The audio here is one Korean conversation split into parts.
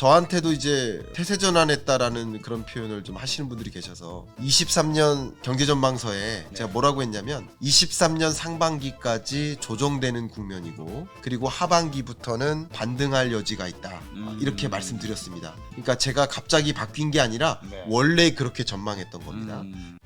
저한테도 이제 태세 전환했다라는 그런 표현을 좀 하시는 분들이 계셔서 23년 경제 전망서에 제가 뭐라고 했냐면 23년 상반기까지 조정되는 국면이고 그리고 하반기부터는 반등할 여지가 있다. 음. 이렇게 말씀드렸습니다. 그러니까 제가 갑자기 바뀐 게 아니라 네. 원래 그렇게 전망했던 겁니다. 음.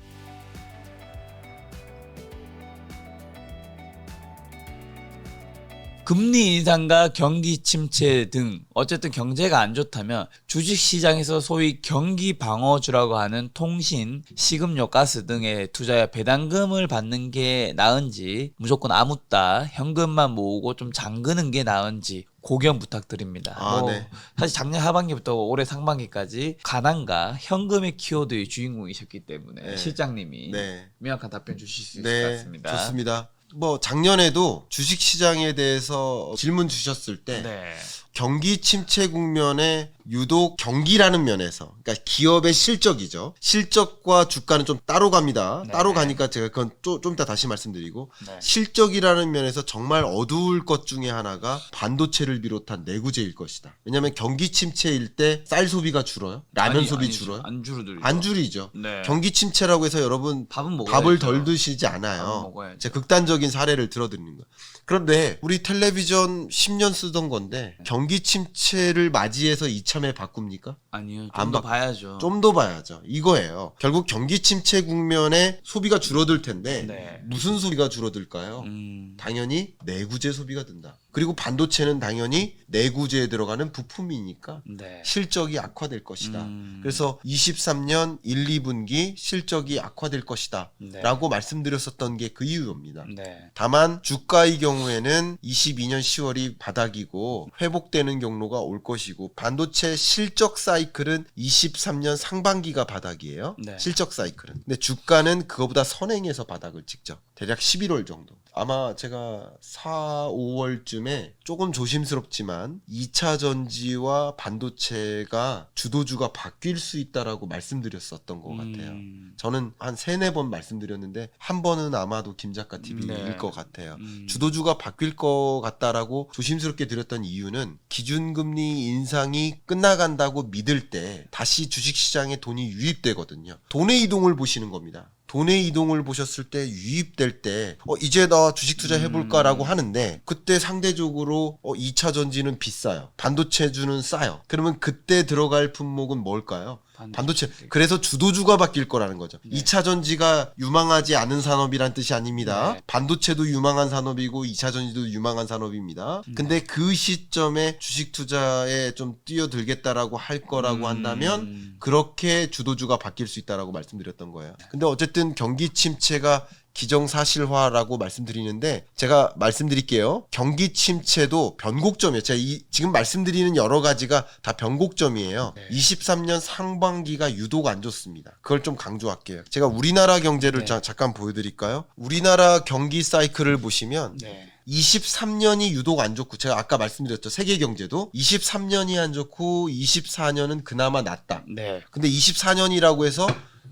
금리 인상과 경기 침체 등 어쨌든 경제가 안 좋다면 주식 시장에서 소위 경기 방어주라고 하는 통신, 식음료, 가스 등의 투자에 배당금을 받는 게 나은지 무조건 아무따 현금만 모으고 좀 잠그는 게 나은지 고견 부탁드립니다. 아, 뭐 네. 사실 작년 하반기부터 올해 상반기까지 가난과 현금의 키워드의 주인공이셨기 때문에 네. 실장님이 네. 명확한 답변 주실 수 있을 것 네, 같습니다. 좋습니다. 뭐 작년에도 주식 시장에 대해서 질문 주셨을 때 네. 경기 침체 국면에 유독 경기라는 면에서 그러니까 기업의 실적이죠. 실적과 주가는 좀 따로 갑니다. 네. 따로 가니까 제가 그건 좀, 좀 이따 다시 말씀드리고 네. 실적이라는 면에서 정말 어두울 것 중에 하나가 반도체를 비롯한 내구재일 것이다. 왜냐하면 경기 침체일 때 쌀 소비가 줄어요. 라면 아니, 소비 아니죠. 줄어요. 안 줄어들죠. 안 줄이죠. 네. 경기 침체라고 해서 여러분 밥은. 밥을 덜 드시지 않아요. 먹어야죠. 제가 극단적인 사례를 들어드리는 거예요. 그런데 우리 텔레비전 10년 쓰던 건데 경기 침체를 맞이해서 이참에 바꿉니까? 아니요. 안좀더 바- 봐야죠. 좀 더 봐야죠. 이거예요. 결국 경기 침체 국면에 소비가 줄어들 텐데 네. 무슨 소비가 줄어들까요? 음. 당연히 내구재 소비가 든다. 그리고 반도체는 당연히 내구재에 들어가는 부품이니까 네. 실적이 악화될 것이다. 음. 그래서 23년 1, 2분기 실적이 악화될 것이다. 네. 라고 말씀드렸었던 게 그 이유입니다. 네. 다만 주가의 경우에는 22년 10월이 바닥이고 회복되는 경로가 올 것이고 반도체 실적 사이 클은 23년 상반기가 바닥이에요. 네. 실적 사이클은. 근데 주가는 그거보다 선행해서 바닥을 찍죠. 대략 11월 정도. 아마 제가 4, 5월쯤에 조금 조심스럽지만 2차 전지와 반도체가 주도주가 바뀔 수 있다라고 말씀드렸었던 것 같아요. 음. 저는 한 세네 번 말씀드렸는데 한 번은 아마도 김 작가 TV일 네. 것 같아요. 음. 주도주가 바뀔 것 같다라고 조심스럽게 드렸던 이유는 기준금리 인상이 끝나간다고 믿을 때 다시 주식시장에 돈이 유입되거든요. 돈의 이동을 보시는 겁니다. 돈의 이동을 보셨을 때 유입될 때 어, 이제 나 주식 투자 해볼까라고 음. 하는데 그때 상대적으로 어, 2차 전지는 비싸요. 반도체주는 싸요. 그러면 그때 들어갈 품목은 뭘까요? 반도체. 그래서 주도주가 바뀔 거라는 거죠. 네. 2차 전지가 유망하지 않은 산업이란 뜻이 아닙니다. 네. 반도체도 유망한 산업이고 2차 전지도 유망한 산업입니다. 네. 근데 그 시점에 주식 투자에 좀 뛰어들겠다라고 할 거라고 한다면 음. 그렇게 주도주가 바뀔 수 있다라고 말씀드렸던 거예요. 근데 어쨌든 경기 침체가 기정사실화라고 말씀드리는데 제가 말씀드릴게요. 경기 침체도 변곡점이에요. 제가 이, 지금 말씀드리는 여러 가지가 다 변곡점이에요. 네. 23년 상반기가 유독 안 좋습니다. 그걸 좀 강조할게요. 제가 우리나라 경제를 네. 자- 잠깐 보여드릴까요? 우리나라 경기 사이클을 보시면 네. 23년이 유독 안 좋고 제가 아까 말씀드렸죠. 세계 경제도 23년이 안 좋고 24년은 그나마 낫다. 네. 근데 24년이라고 해서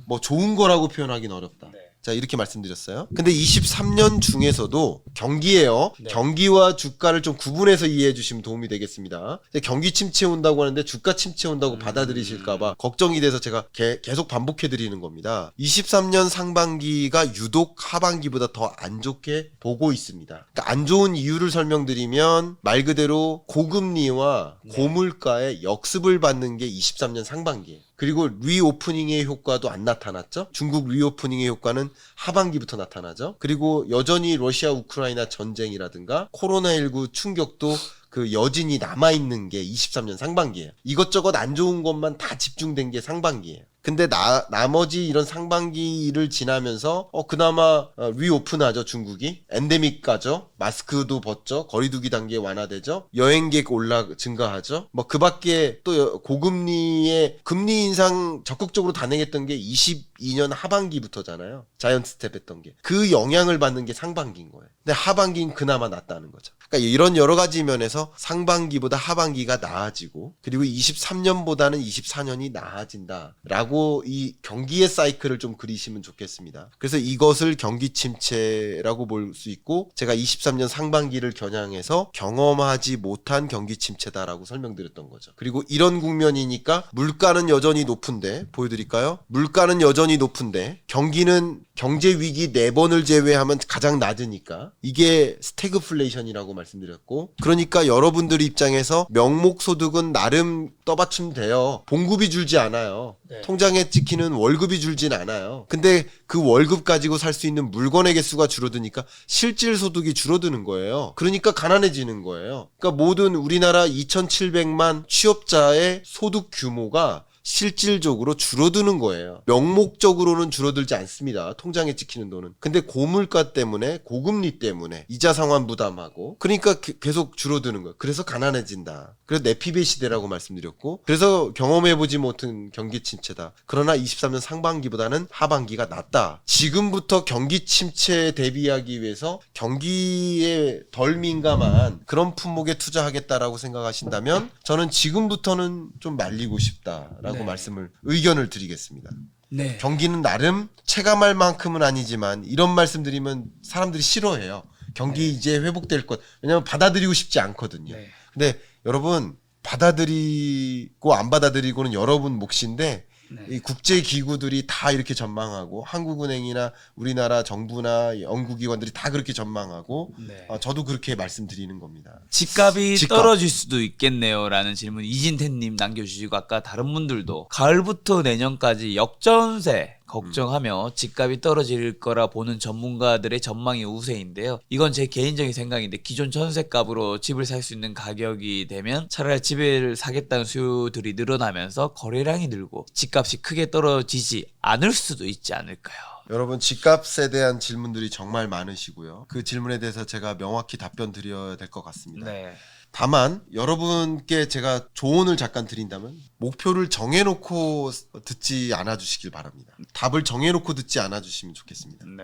뭐 좋은 거라고 표현하기는 어렵다. 네. 자, 이렇게 말씀드렸어요. 근데 23년 중에서도 경기예요. 네. 경기와 주가를 좀 구분해서 이해해 주시면 도움이 되겠습니다. 경기 침체 온다고 하는데 주가 침체 온다고 음. 받아들이실까봐 걱정이 돼서 제가 개- 계속 반복해 드리는 겁니다. 23년 상반기가 유독 하반기보다 더 안 좋게 보고 있습니다. 그러니까 안 좋은 이유를 설명드리면 말 그대로 고금리와 네. 고물가의 역습을 받는 게 23년 상반기예요. 그리고 리오프닝의 효과도 안 나타났죠. 중국 리오프닝의 효과는 하반기부터 나타나죠. 그리고 여전히 러시아 우크라이나 전쟁이라든가 코로나19 충격도 그 여진이 남아있는 게 23년 상반기예요. 이것저것 안 좋은 것만 다 집중된 게 상반기예요. 근데 나, 나머지 이런 상반기를 지나면서 어 그나마 어, 리오픈하죠 중국이. 엔데믹 가죠. 마스크도 벗죠. 거리두기 단계 완화되죠. 여행객 올라 증가하죠. 뭐 그밖에 또 여- 고금리의 금리 인상 적극적으로 단행했던 게 22년 하반기부터잖아요. 자이언트 스텝 했던 게. 그 영향을 받는 게 상반기인 거예요. 근데 하반기는 그나마 낫다는 거죠 그러니까 이런 여러 가지 면에서 상반기보다 하반기가 나아지고 그리고 23년보다는 24년이 나아진다라고 이 경기의 사이클을 좀 그리시면 좋겠습니다. 그래서 이것을 경기 침체라고 볼 수 있고 제가 23년 상반기를 겨냥해서 경험하지 못한 경기 침체다라고 설명드렸던 거죠. 그리고 이런 국면이니까 물가는 여전히 높은데 보여드릴까요? 물가는 여전히 높은데 경기는 경제 위기 네 번을 제외하면 가장 낮으니까 이게 스태그플레이션이라고 말씀드렸고 그러니까 여러분들 입장에서 명목 소득은 나름 떠받침 돼요. 봉급이 줄지 않아요. 네. 통장에 찍히는 월급이 줄진 않아요. 근데 그 월급 가지고 살 수 있는 물건의 개수가 줄어드니까 실질 소득이 줄어드는 거예요. 그러니까 가난해지는 거예요. 그러니까 모든 우리나라 2,700만 취업자의 소득 규모가 실질적으로 줄어드는 거예요. 명목적으로는 줄어들지 않습니다. 통장에 찍히는 돈은. 근데 고물가 때문에 고금리 때문에 이자 상환 부담하고 그러니까 게- 계속 줄어드는 거예요. 그래서 가난해진다. 그래서 내피배 시대라고 말씀드렸고 그래서 경험해보지 못한 경기 침체다. 그러나 23년 상반기보다는 하반기가 낫다. 지금부터 경기 침체에 대비하기 위해서 경기에 덜 민감한 그런 품목에 투자하겠다라고 생각하신다면 저는 지금부터는 좀 말리고 싶다라고 네. 말씀을 의견을 드리겠습니다. 네. 경기는 나름 체감할 만큼은 아니지만 이런 말씀 드리면 사람들이 싫어해요. 경기 이제 회복될 것. 왜냐면 받아들이고 싶지 않거든요. 네. 근데 여러분 받아들이고 안 받아들이고는 여러분 몫인데 네. 이 국제 기구들이 다 이렇게 전망하고 한국은행이나 우리나라 정부나 연구기관들이 다 그렇게 전망하고 네. 어, 저도 그렇게 말씀드리는 겁니다. 집값이 집값. 떨어질 수도 있겠네요라는 질문 이진태님 남겨주시고 아까 다른 분들도 가을부터 내년까지 역전세 걱정하며 집값이 떨어질 거라 보는 전문가들의 전망이 우세인데요. 이건 제 개인적인 생각인데 기존 전세값으로 집을 살 수 있는 가격이 되면 차라리 집을 사겠다는 수요들이 늘어나면서 거래량이 늘고 집값이 크게 떨어지지 않을 수도 있지 않을까요? 여러분 집값에 대한 질문들이 정말 많으시고요. 그 질문에 대해서 제가 명확히 답변 드려야 될 것 같습니다. 네. 다만 여러분께 제가 조언을 잠깐 드린다면 목표를 정해놓고 듣지 않아 주시길 바랍니다. 답을 정해놓고 듣지 않아 주시면 좋겠습니다. 네.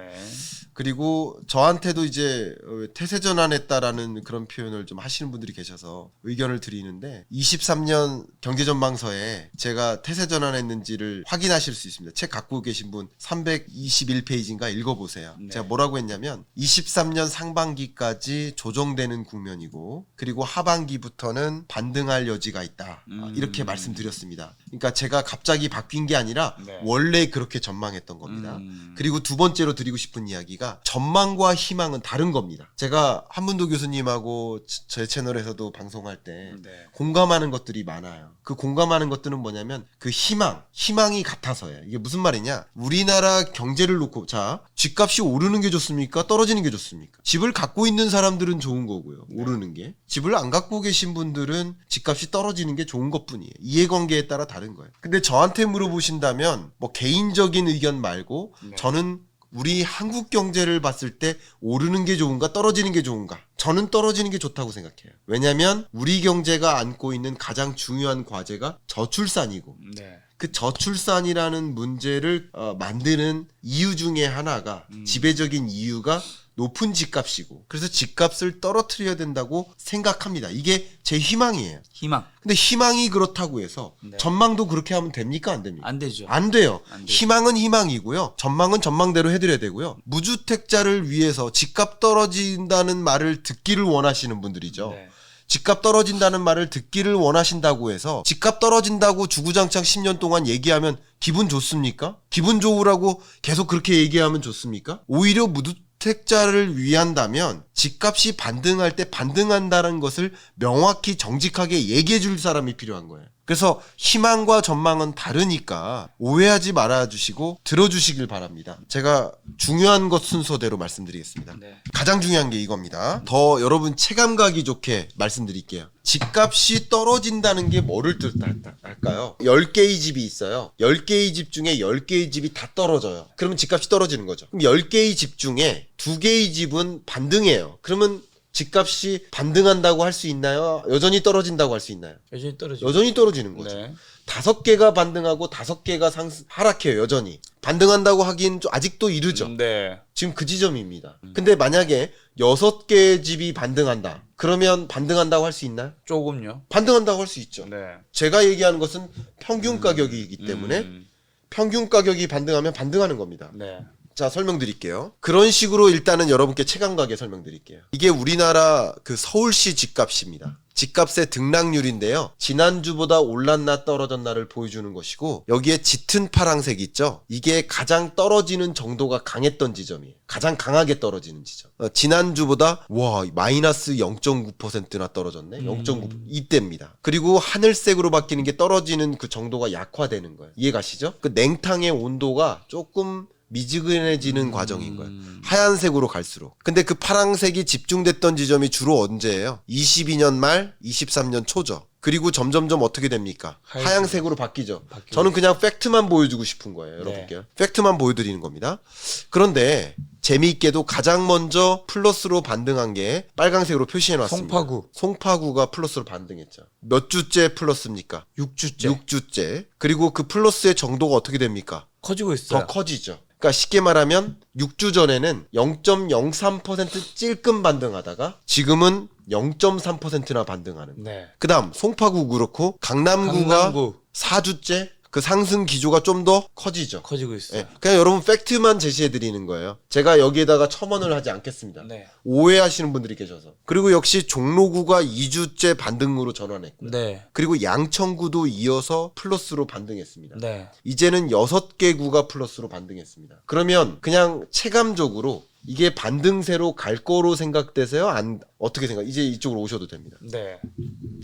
그리고 저한테도 이제 어, 태세 전환했다라는 그런 표현을 좀 하시는 분들이 계셔서 의견을 드리는데 23년 경제 전망서에 제가 태세 전환했는지를 확인하실 수 있습니다. 책 갖고 계신 분 321페이지인가 읽어보세요. 네. 제가 뭐라고 했냐면 23년 상반기까지 조정되는 국면이고 그리고 하 반기부터는 반등할 여지가 있다. 음. 이렇게 말씀드렸습니다. 그러니까 제가 갑자기 바뀐 게 아니라 네. 원래 그렇게 전망했던 겁니다. 음. 그리고 두 번째로 드리고 싶은 이야기가 전망과 희망은 다른 겁니다. 제가 한문도 교수님하고 지- 제 채널에서도 방송할 때 네. 공감하는 것들이 많아요. 그 공감하는 것들은 뭐냐면 그 희망, 희망이 같아서예요. 이게 무슨 말이냐? 우리나라 경제를 놓고 자 집값이 오르는 게 좋습니까? 떨어지는 게 좋습니까? 집을 갖고 있는 사람들은 좋은 거고요. 오르는 게 집을 안 갖고 계신 분들은 집값이 떨어지는 게 좋은 것뿐이에요. 이해관계에 따라 다른 거예요. 근데 저한테 물어보신다면 뭐 개인적인 의견 말고 네. 저는 우리 한국 경제를 봤을 때 오르는 게 좋은가 떨어지는 게 좋은가? 저는 떨어지는 게 좋다고 생각해요. 왜냐하면 우리 경제가 안고 있는 가장 중요한 과제가 저출산이고 네. 그 저출산이라는 문제를 어, 만드는 이유 중에 하나가 음. 지배적인 이유가 높은 집값이고 그래서 집값을 떨어뜨려야 된다고 생각합니다. 이게 제 희망이에요. 희망 근데 희망이 그렇다고 해서 네. 전망도 그렇게 하면 됩니까 안 됩니까? 안 되죠. 안 돼요. 안 되죠. 희망은 희망이고요. 전망은 전망대로 해드려야 되고요. 무주택자를 위해서 집값 떨어진다는 말을 듣기를 원하시는 분들이죠. 네. 집값 떨어진다는 말을 듣기를 원하신다고 해서 집값 떨어진다고 주구장창 10년 동안 얘기하면 기분 좋습니까? 기분 좋으라고 계속 그렇게 얘기하면 좋습니까? 오히려 무주 택자를 위한다면 집값이 반등할 때 반등한다는 것을 명확히 정직하게 얘기해 줄 사람이 필요한 거예요. 그래서 희망과 전망은 다르니까 오해하지 말아 주시고 들어 주시길 바랍니다. 제가 중요한 것 순서대로 말씀드리겠습니다. 네. 가장 중요한 게 이겁니다. 더 여러분 체감 가기 좋게 말씀드릴게요. 집값이 떨어진다는 게 뭐를 뜻할까요? 10개의 집이 있어요. 10개의 집 중에 10개의 집이 다 떨어져요. 그러면 집값이 떨어지는 거죠. 그럼 10개의 집 중에 2개의 집은 반등해요. 그러면 집값이 반등한다고 할 수 있나요? 여전히 떨어진다고 할 수 있나요? 여전히 떨어지고. 여전히 떨어지는 거죠. 네. 다섯 개가 반등하고 다섯 개가 상 하락해요 여전히 반등한다고 하긴 좀 아직도 이르죠 네. 지금 그 지점입니다 근데 만약에 여섯 개의 집이 반등한다 그러면 반등한다고 할 수 있나요 조금요. 반등한다고 할 수 있죠 네. 제가 얘기하는 것은 평균 가격이기 때문에 음, 평균 가격이 반등하면 반등하는 겁니다 네. 자 설명드릴게요. 그런 식으로 일단은 여러분께 체감가게 설명드릴게요. 이게 우리나라 그 서울시 집값입니다. 집값의 등락률인데요. 지난주보다 올랐나 떨어졌나를 보여주는 것이고 여기에 짙은 파랑색 있죠? 이게 가장 떨어지는 정도가 강했던 지점이에요. 가장 강하게 떨어지는 지점. 어, 지난주보다 와 마이너스 0.9%나 떨어졌네? 0.9 이때입니다. 그리고 하늘색으로 바뀌는 게 떨어지는 그 정도가 약화되는 거예요. 이해 가시죠? 그 냉탕의 온도가 조금 미지근해지는 과정인 거예요. 하얀색으로 갈수록. 근데 그 파랑색이 집중됐던 지점이 주로 언제예요? 22년 말, 23년 초죠. 그리고 점점점 어떻게 됩니까? 하얀색. 하얀색으로 바뀌죠. 바뀌죠. 저는 그냥 팩트만 보여주고 싶은 거예요, 네. 여러분께. 팩트만 보여드리는 겁니다. 그런데 재미있게도 가장 먼저 플러스로 반등한 게 빨강색으로 표시해놨습니다. 송파구. 송파구가 플러스로 반등했죠. 몇 주째 플러스입니까? 6주째 6주째. 그리고 그 플러스의 정도가 어떻게 됩니까? 커지고 있어요. 더 커지죠. 그러니까 쉽게 말하면 6주 전에는 0.03% 찔끔 반등하다가 지금은 0.3%나 반등하는. 네. 그다음 송파구 그렇고 강남구가 강남구 4주째 그 상승 기조가 좀 더 커지죠. 커지고 있어요. 예, 그냥 여러분 팩트만 제시해 드리는 거예요. 제가 여기에다가 첨언을 하지 않겠습니다. 네. 오해하시는 분들이 계셔서. 그리고 역시 종로구가 2주째 반등으로 전환했고요. 네. 그리고 양천구도 이어서 플러스로 반등했습니다. 네. 이제는 여섯 개 구가 플러스로 반등했습니다. 그러면 그냥 체감적으로 이게 반등세로 갈 거로 생각되세요? 안 어떻게 생각? 이제 이쪽으로 오셔도 됩니다. 네.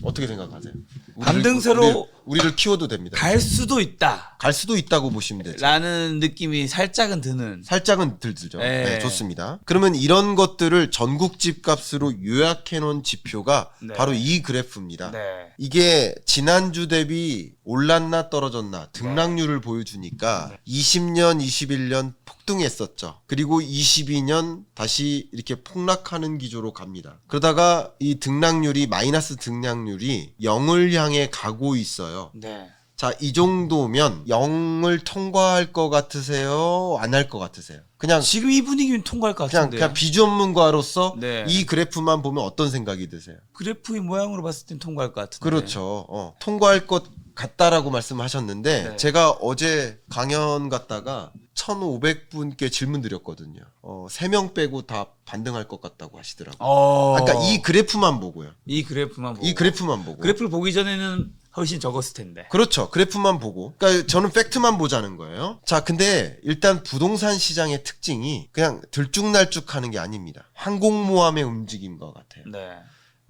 어떻게 생각하세요? 우리를- 반등세로 우리를, 우리를 키워도 됩니다. 갈 수도 있다. 갈 수도 있다고 보시면 되죠. 라는 느낌이 살짝은 드는. 살짝은 들들죠. 네. 네, 좋습니다. 그러면 이런 것들을 전국 집값으로 요약해 놓은 지표가 네. 바로 이 그래프입니다. 네. 이게 지난주 대비 올랐나 떨어졌나 등락률을 보여주니까 20년, 21년 폭등했었죠. 그리고 22년 다시 이렇게 폭락하는 기조로 갑니다. 그러다가 이 등락률이 마이너스 등락률이 0을 향해 가고 있어요. 네. 자, 이 정도면 0을 통과할 것 같으세요? 안 할 것 같으세요? 그냥 지금 이 분위기면 통과할 것 그냥 같은데. 그냥 비전문가로서 네. 이 그래프만 보면 어떤 생각이 드세요? 그래프의 모양으로 봤을 땐 통과할 것 같은데. 그렇죠. 어, 통과할 것 같다라고 말씀하셨는데 네. 제가 어제 강연 갔다가 1,500분께 질문 드렸거든요. 어, 3명 빼고 다 반등할 것 같다고 하시더라고요. 어. 아까 이 그래프만 보고요. 이 그래프만 보고. 이 그래프만 보고. 그래프를 보기 전에는 훨씬 적었을 텐데. 그렇죠. 그래프만 보고. 그러니까 저는 팩트만 보자는 거예요. 자, 근데 일단 부동산 시장의 특징이 그냥 들쭉날쭉하는 게 아닙니다. 항공모함의 움직임과 같아요. 네.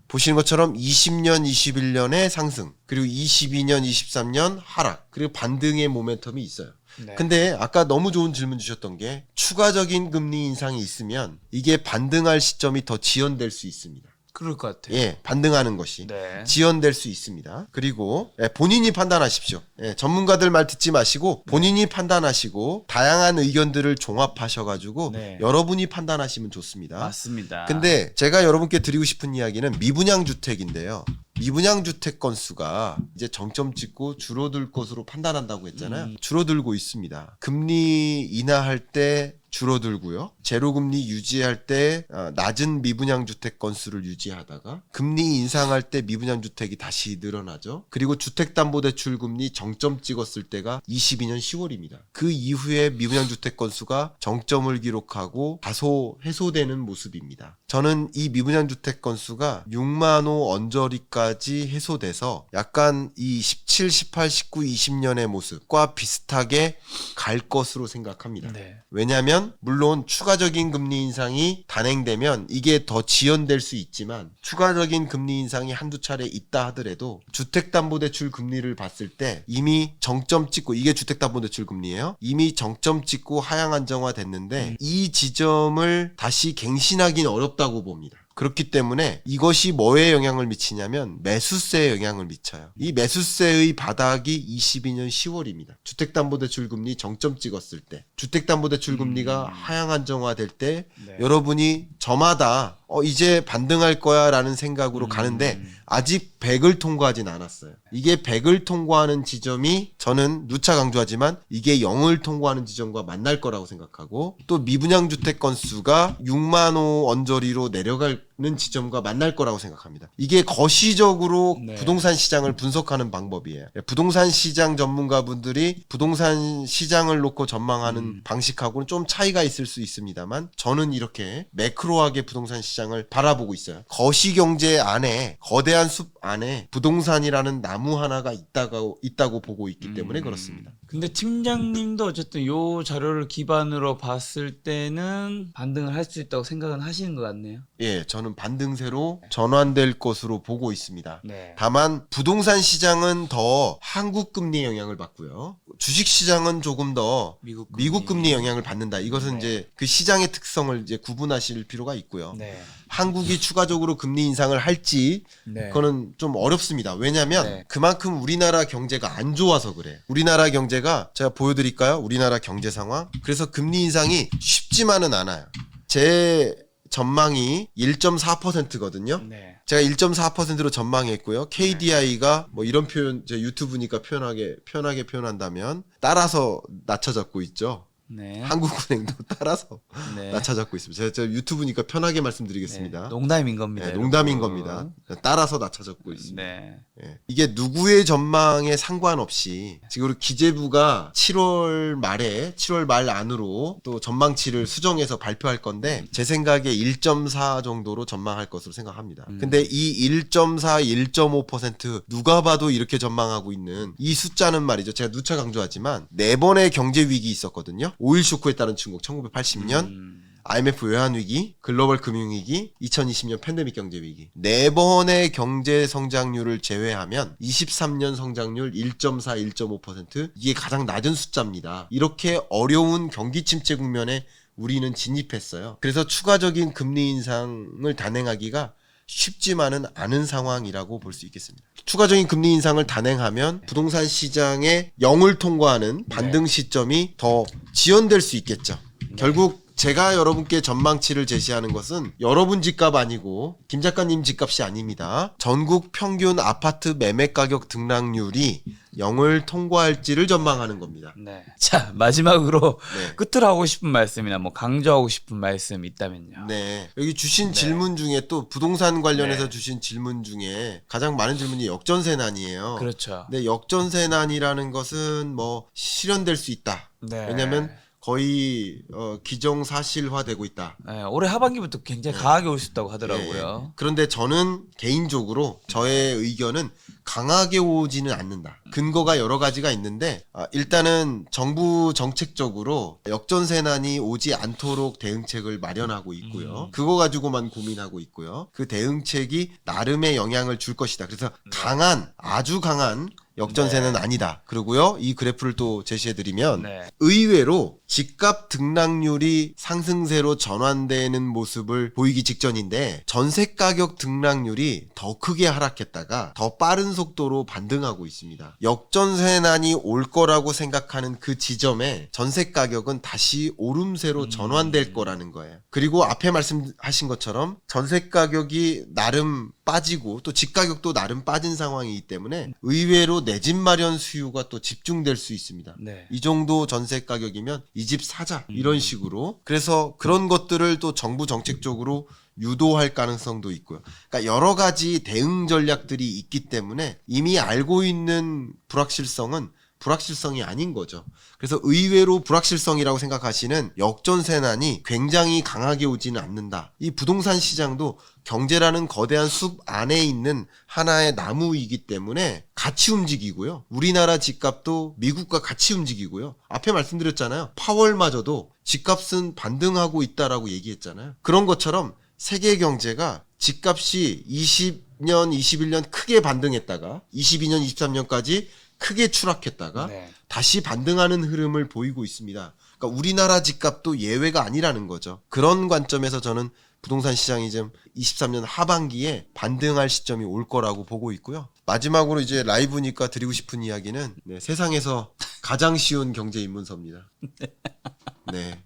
보시는 것처럼 20년, 21년의 상승, 그리고 22년, 23년 하락, 그리고 반등의 모멘텀이 있어요. 네. 근데 아까 너무 좋은 질문 주셨던 게 추가적인 금리 인상이 있으면 이게 반등할 시점이 더 지연될 수 있습니다. 그럴 것 같아요. 예, 반등하는 것이. 네. 지연될 수 있습니다. 그리고 예, 본인이 판단하십시오. 예, 전문가들 말 듣지 마시고 본인이 판단하시고 다양한 의견들을 종합하셔가지고 네. 여러분이 판단하시면 좋습니다. 맞습니다. 근데 제가 여러분께 드리고 싶은 이야기는 미분양 주택인데요. 미분양 주택 건수가 이제 정점 찍고 줄어들 것으로 판단한다고 했잖아요. 음. 줄어들고 있습니다. 금리 인하할 때 줄어들고요. 제로 금리 유지할 때 어, 낮은 미분양 주택 건수를 유지하다가 금리 인상할 때 미분양 주택이 다시 늘어나죠. 그리고 주택담보대출 금리 정점 찍었을 때가 22년 10월입니다. 그 이후에 미분양 주택 건수가 정점을 기록하고 다소 해소되는 모습입니다. 저는 이 미분양 주택 건수가 6만 호 언저리까지 해소돼서 약간 이 17, 18, 19, 20년의 모습과 비슷하게 갈 것으로 생각합니다. 네. 왜냐하면 물론 추가적인 금리 인상이 단행되면 이게 더 지연될 수 있지만 추가적인 금리 인상이 한두 차례 있다 하더라도 주택담보대출 금리를 봤을 때 이미 정점 찍고 이게 주택담보대출 금리예요. 이미 정점 찍고 하향 안정화 됐는데 이 지점을 다시 갱신하기는 어렵다고 봅니다. 그렇기 때문에 이것이 뭐에 영향을 미치냐면 매수세에 영향을 미쳐요. 이 매수세의 바닥이 22년 10월입니다. 주택담보대출 금리 정점 찍었을 때, 주택담보대출 금리가 하향 안정화될 때 네. 여러분이 저마다 어 이제 반등할 거야라는 생각으로 가는데 아직 100을 통과하진 않았어요. 이게 100을 통과하는 지점이 저는 누차 강조하지만 이게 0을 통과하는 지점과 만날 거라고 생각하고 또 미분양 주택 건수가 6만 호 언저리로 내려가 는 지점과 만날 거라고 생각합니다. 이게 거시적으로 네. 부동산 시장을 분석하는 방법이에요. 부동산 시장 전문가분들이 부동산 시장을 놓고 전망하는 방식하고는 좀 차이가 있을 수 있습니다만 저는 이렇게 매크로하게 부동산 시장을 바라보고 있어요. 거시 경제 안에 거대한 숲 안에 부동산이라는 나무 하나가 있다고 있다고 보고 있기 때문에 그렇습니다. 근데 팀장님도 어쨌든 요 자료를 기반으로 봤을 때는 반등을 할 수 있다고 생각은 하시는 것 같네요. 예, 저는 반등세로 전환될 것으로 보고 있습니다. 네. 다만 부동산 시장은 더 한국 금리 영향을 받고요. 주식 시장은 조금 더 미국 미국 금리 영향을 받는다. 이것은 네. 이제 그 시장의 특성을 이제 구분하실 필요가 있고요. 네. 한국이 추가적으로 금리 인상을 할지 네. 그거는 좀 어렵습니다. 왜냐하면 네. 그만큼 우리나라 경제가 안 좋아서 그래. 우리나라 경제가 제가 보여드릴까요? 우리나라 경제 상황. 그래서 금리 인상이 쉽지만은 않아요. 제 전망이 1.4%거든요. 네. 제가 1.4%로 전망했고요. KDI가 뭐 이런 표현 제 유튜브니까 표현하게 편하게 표현한다면 따라서 낮춰졌고 있죠. 네. 한국은행도 따라서 네. 낮춰졌고 있습니다. 제가, 제가 유튜브니까 편하게 네. 말씀드리겠습니다. 농담인 겁니다. 네, 농담인 여러분. 겁니다. 따라서 낮춰졌고 있습니다. 네. 예. 이게 누구의 전망에 상관없이 지금 기재부가 7월 말에 7월 말 안으로 또 전망치를 수정해서 발표할 건데 제 생각에 1.4 정도로 전망할 것으로 생각합니다. 음. 근데 이 1.4, 1.5% 누가 봐도 이렇게 전망하고 있는 이 숫자는 말이죠. 제가 누차 강조하지만 네 번의 경제 위기 있었거든요. 오일 쇼크에 따른 중국 1980년 음. IMF 외환 위기, 글로벌 금융 위기, 2020년 팬데믹 경제 위기. 네 번의 경제 성장률을 제외하면 23년 성장률 1.4, 1.5% 이게 가장 낮은 숫자입니다. 이렇게 어려운 경기 침체 국면에 우리는 진입했어요. 그래서 추가적인 금리 인상을 단행하기가 쉽지만은 않은 상황이라고 볼 수 있겠습니다. 추가적인 금리 인상을 단행하면 부동산 시장의 0을 통과하는 반등 시점이 더 지연될 수 있겠죠. 결국 제가 여러분께 전망치를 제시하는 것은 여러분 집값 아니고 김 작가님 집값이 아닙니다. 전국 평균 아파트 매매 가격 등락률이 0을 통과할지를 전망하는 겁니다. 네. 자, 마지막으로 네. 끝으로 하고 싶은 말씀이나 뭐 강조하고 싶은 말씀 있다면요. 네. 여기 주신 네. 질문 중에 또 부동산 관련해서 네. 주신 질문 중에 가장 많은 질문이 역전세난이에요. 그렇죠. 근데 역전세난이라는 것은 뭐 실현될 수 있다. 네. 왜냐면 거의 어, 기정사실화되고 있다. 네, 올해 하반기부터 굉장히 강하게 올 수 있다고 하더라고요. 예. 그런데 저는 개인적으로 저의 의견은 강하게 오지는 않는다. 근거가 여러 가지가 있는데 아, 일단은 정부 정책적으로 역전세난이 오지 않도록 대응책을 마련하고 있고요. 음. 그거 가지고만 고민하고 있고요. 그 대응책이 나름의 영향을 줄 것이다. 그래서 강한 아주 강한 역전세는 네. 아니다. 그리고요. 이 그래프를 또 제시해 드리면 네. 의외로 집값 등락률이 상승세로 전환되는 모습을 보이기 직전인데 전세 가격 등락률이 더 크게 하락했다가 더 빠른 속도로 반등하고 있습니다. 역전세난이 올 거라고 생각하는 그 지점에 전세 가격은 다시 오름세로 전환될 거라는 거예요. 그리고 앞에 말씀하신 것처럼 전세 가격이 나름 빠지고 또 집 가격도 나름 빠진 상황이기 때문에 의외로 내 집 마련 수요가 또 집중될 수 있습니다. 네. 이 정도 전세 가격이면 이 집 사자 이런 식으로 그래서 그런 것들을 또 정부 정책적으로 유도할 가능성도 있고요. 그러니까 여러 가지 대응 전략들이 있기 때문에 이미 알고 있는 불확실성은 불확실성이 아닌 거죠. 그래서 의외로 불확실성이라고 생각하시는 역전세난이 굉장히 강하게 오지는 않는다. 이 부동산 시장도 경제라는 거대한 숲 안에 있는 하나의 나무이기 때문에 같이 움직이고요. 우리나라 집값도 미국과 같이 움직이고요. 앞에 말씀드렸잖아요. 파월마저도 집값은 반등하고 있다라고 얘기했잖아요. 그런 것처럼 세계 경제가 집값이 20년, 21년 크게 반등했다가 22년, 23년까지 크게 추락했다가 네. 다시 반등하는 흐름을 보이고 있습니다. 그러니까 우리나라 집값도 예외가 아니라는 거죠. 그런 관점에서 저는 부동산 시장이 좀 23년 하반기에 반등할 시점이 올 거라고 보고 있고요. 마지막으로 이제 라이브니까 드리고 싶은 이야기는 네, 세상에서 가장 쉬운 경제 입문서입니다. 네.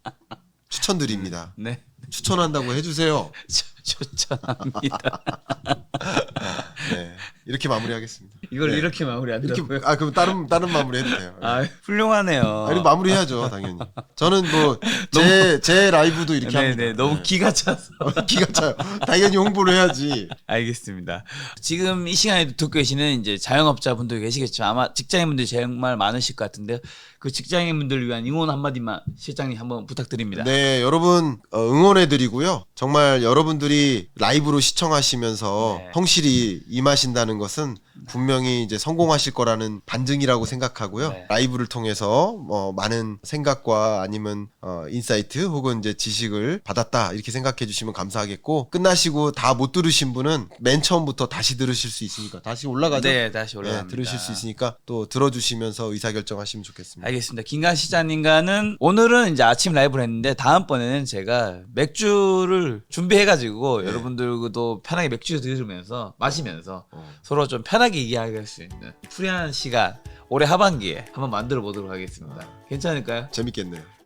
추천드립니다. 네. 추천한다고 해주세요. 추천합니다. 네. 이렇게 마무리하겠습니다. 이걸 네. 이렇게 마무리하더라고요. 이렇게 아 그럼 다른 다른 마무리 해도 돼요. 아, 훌륭하네요. 아니 마무리해야죠 당연히. 저는 뭐 제 제 라이브도 이렇게 네, 합니다. 네. 너무 네. 기가 차서. 기가 차요. 당연히 홍보를 해야지. 알겠습니다. 지금 이 시간에 듣고 계시는 이제 자영업자분들 계시겠죠. 아마 직장인분들이 정말 많으실 것 같은데 그 직장인분들을 위한 응원 한마디만 실장님 한번 부탁드립니다. 네, 여러분 어, 응원해드리고요. 정말 여러분들이 라이브로 시청하시면서 네. 성실히 임하신다는 것은 분명히 이제 성공하실 거라는 반증이라고 생각하고요. 네. 라이브를 통해서 뭐 많은 생각과 아니면 어, 인사이트 혹은 이제 지식을 받았다 이렇게 생각해 주시면 감사하겠고 끝나시고 다 못 들으신 분은 맨 처음부터 다시 들으실 수 있으니까 다시 올라가죠. 네, 다시 네, 올라갑니다. 들으실 수 있으니까 또 들어주시면서 의사결정하시면 좋겠습니다. 알겠습니다. 김관 시장님과는 오늘은 이제 아침 라이브를 했는데 다음번에는 제가 맥주를 준비해가지고 네. 여러분들도 편하게 맥주 들으면서 마시면서 어. 서로 좀 편하게 이야기할 수 있는 풀이한 시간 올해 하반기에 한번 만들어 보도록 하겠습니다. 괜찮을까요? 재밌겠네요.